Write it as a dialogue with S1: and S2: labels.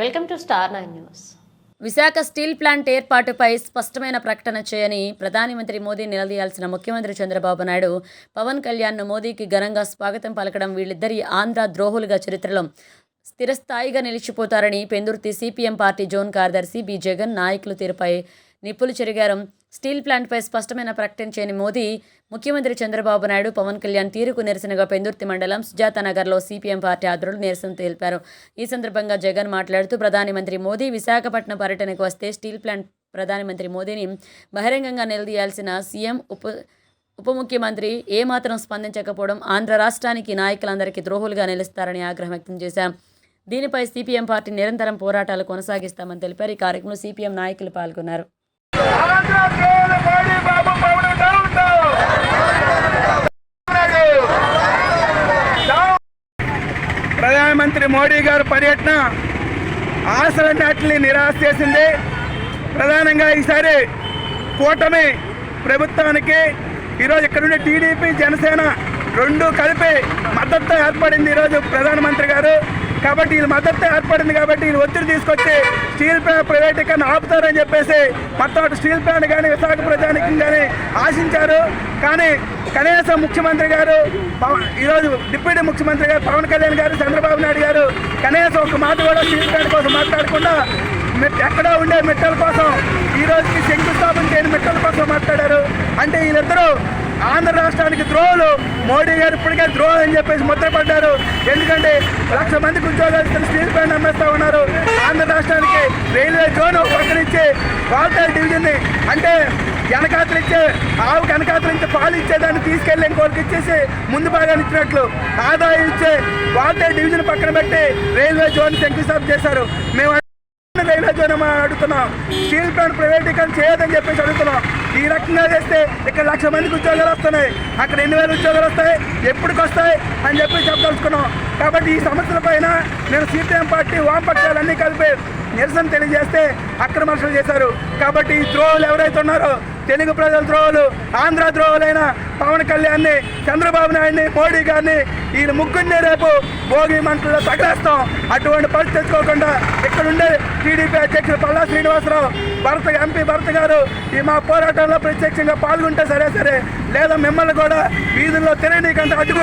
S1: Welcome to star nine news.
S2: Visakha steel plant ఏర్పాటుపై స్పష్టమైన ప్రకటన చేయని ప్రధాని మంత్రి మోదీ నిలదీయాల్సిన ముఖ్యమంత్రి చంద్రబాబు నాయుడు. పవన్ కళ్యాణ్ను మోదీకి ఘనంగా స్వాగతం పలకడం వీళ్ళిద్దరి ఆంధ్ర ద్రోహులుగా చరిత్రలో స్థిరస్థాయిగా నిలిచిపోతారని పెందుర్తి సిపిఎం పార్టీ జోన్ కార్యదర్శి బి జగన్ నాయకులు తీరుపై నిప్పులు చెరిగారు. స్టీల్ ప్లాంట్పై స్పష్టమైన ప్రకటన చేయని మోదీ ముఖ్యమంత్రి చంద్రబాబు నాయుడు పవన్ కళ్యాణ్ తీరుకు నిరసనగా పెందుర్తి మండలం సుజాతానగర్లో సిపిఎం పార్టీ ఆధ్వర్యులు నిరసన తెలిపారు. ఈ సందర్భంగా జగన్ మాట్లాడుతూ ప్రధానమంత్రి మోదీ విశాఖపట్నం పర్యటనకు వస్తే స్టీల్ ప్లాంట్ ప్రధానమంత్రి మోదీని బహిరంగంగా నిలదీయాల్సిన సీఎం ఉప ఉప ముఖ్యమంత్రి ఏమాత్రం స్పందించకపోవడం ఆంధ్ర రాష్ట్రానికి నాయకులందరికీ ద్రోహులుగా నిలుస్తారని ఆగ్రహం వ్యక్తం చేశారు. దీనిపై సిపిఎం పార్టీ నిరంతరం పోరాటాలు కొనసాగిస్తామని తెలిపారు. ఈ కార్యక్రమంలో సిపిఎం నాయకులు పాల్గొన్నారు.
S3: ప్రధానమంత్రి మోడీ గారు పర్యటన ఆశలన్నింటినీ నిరాశ చేసింది. ప్రధానంగా ఈసారి కూటమి ప్రభుత్వానికి ఈరోజు ఇక్కడుండే టీడీపీ జనసేన రెండు కలిపి మద్దతు ఏర్పడింది ఈరోజు ప్రధానమంత్రి గారు. కాబట్టి వీళ్ళు మద్దతు ఏర్పడింది కాబట్టి వీళ్ళు ఒత్తిడి తీసుకొచ్చి స్టీల్ ప్లాంట్ ప్రైవేటీకరణ ఆపుతారని చెప్పేసి మొత్తం స్టీల్ ప్లాంట్ కానీ విశాఖ ప్రజానికి కానీ ఆశించారు. కానీ కనీసం ముఖ్యమంత్రి గారు ఈరోజు డిప్యూటీ ముఖ్యమంత్రి గారు పవన్ కళ్యాణ్ గారు చంద్రబాబు నాయుడు గారు కనీసం ఒక మాట కూడా స్టీల్ ప్లాంట్ కోసం మాట్లాడకుండా ఎక్కడ ఎక్కడో ఉండే మెట్టల కోసం ఈ రోజుకి శంకుస్థాపన చేయని మెట్టల కోసం మాట్లాడారు. అంటే వీళ్ళిద్దరూ ఆంధ్ర రాష్ట్రానికి ద్రోహులు. మోడీ గారు ఇప్పటికే ద్రోహం అని చెప్పేసి ముద్రపడ్డారు. ఎందుకంటే లక్ష మందికి ఉద్యోగాలు ఇస్తున్న స్టీల్ ప్లాంట్ అమ్మేస్తా ఉన్నారు. ఆంధ్ర రాష్ట్రానికి రైల్వే జోన్ ఒక పక్కన డివిజన్ని అంటే వెనకాతలు ఇచ్చే ఆవు వెనకాతలు ఇచ్చే పాలు ఇచ్చేదాన్ని తీసుకెళ్ళి ఇంకోటికి ఇచ్చేసి ముందు భాగాన్ని ఇచ్చినట్లు ఆదాయం ఇచ్చే వాల్టేర్ డివిజన్ పక్కన పెట్టి రైల్వే జోన్ శంకుస్థాపన చేశారు. మేము రైల్వే జోన్ అడుగుతున్నాం. స్టీల్ ప్లాంట్ ప్రైవేటీకరణ చేయదని చెప్పేసి అడుగుతున్నాం. ఈ రకంగా చేస్తే ఇక్కడ లక్ష మందికి ఉద్యోగాలు వస్తున్నాయి. అక్కడ ఎన్ని వేల ఉద్యోగాలు వస్తాయి. ఎప్పటికి వస్తాయి అని చెప్పి చెప్పదలుచుకున్నాం. కాబట్టి ఈ సమస్యల పైన నేను సిపిఎం పార్టీ వామపక్షాలన్నీ కలిపి నిరసన తెలియజేస్తే అక్రమర్శలు చేశారు. కాబట్టి ఈ ద్రోహులు ఎవరైతే ఉన్నారో తెలుగు ప్రజల ద్రోహులు ఆంధ్ర ద్రోహులైన పవన్ కళ్యాణ్ని చంద్రబాబు నాయుడిని మోడీ గారిని వీళ్ళు ముగ్గురిని రేపు భోగి మంటల్లో తగలేస్తాం. అటువంటి పరిస్థితి తెచ్చుకోకుండా ఇక్కడ ఉండే టీడీపీ అధ్యక్షుడు పల్లా శ్రీనివాసరావు భరత ఎంపీ భరత గారు ఈ మా పోరాటంలో ప్రత్యక్షంగా పాల్గొంటే సరే సరే లేదా మిమ్మల్ని కూడా వీధుల్లో తెలియనీకంటే Tengah.